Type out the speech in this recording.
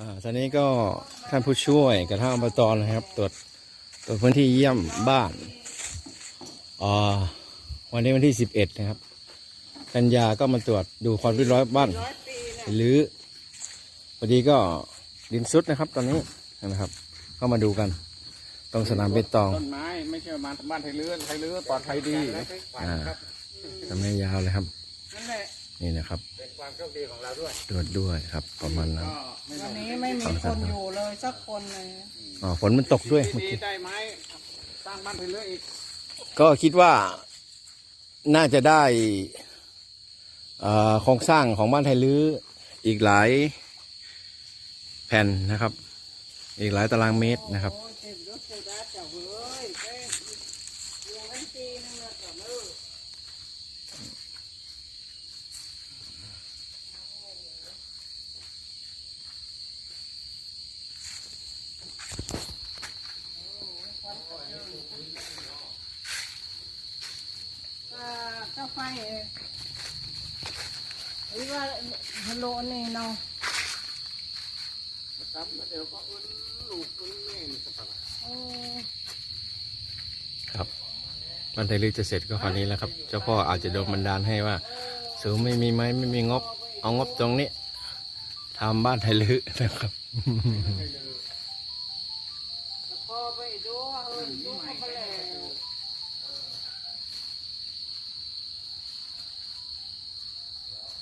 อ่าตอนนี้ก็ท่านผู้ช่วยกับทางอบตนะครับ ตรวจตรวจพื้นที่เยี่ยมบ้านอ่าวันนี้วันที่สิบเอ็ดนะครับ กันยาก็มาตรวจดูความเรียบร้อยบ้านหรือพอดีก็ดินซุดนะครับ ตอนนี้นะครับ ก็มาดูกันตรงสนามเบตตองต้นไม้ไม่ใช่บ้านบ้านไทยเลื้อไทยเลื้อปลอดภัยดีอ่าทำให้ยาวเลยครับนั่นแหละนี่นะครับเป็น ความโชคดีของเราด้วยตรวจด้วยครับ ประมาณนั้นก็ไม่วัต้อนงนี้ไม่มีคนอยู่เลยสักคนเลยอ๋อฝนมันตกด้วยเมื่อดีกี้ๆได้ไม้สร้างบ้านไทยเลื้ออีกก็คิดว่าน่าจะได้เอ่อโครงสร้างของบ้านไทยลื้ออีกหลายแผ่นนะครับ อีกหลายตารางเมตรนะครับ โอ้ยเจ็บรถเจ็บรัดจับเว้ยเอ้ยเลี้ยงกันปีนึงแล้วจับเออ อ่าเจ้าไฟเองหรือว่าฮัลโหลนี่เนาะครับเดี๋ยวก็อึ้นลูกอึ้นแม่นี่สักพักครับบ้านไทยลือจะเสร็จก็คราวนี้แล้วครับ เจ้าพ่ออาจจะโดนบันดาลให้ว่าสูงไม่มีไม้ไม่มีงบ เอางบตรงนี้ทำบ้านไทยลื้อนะครับ พอไปดู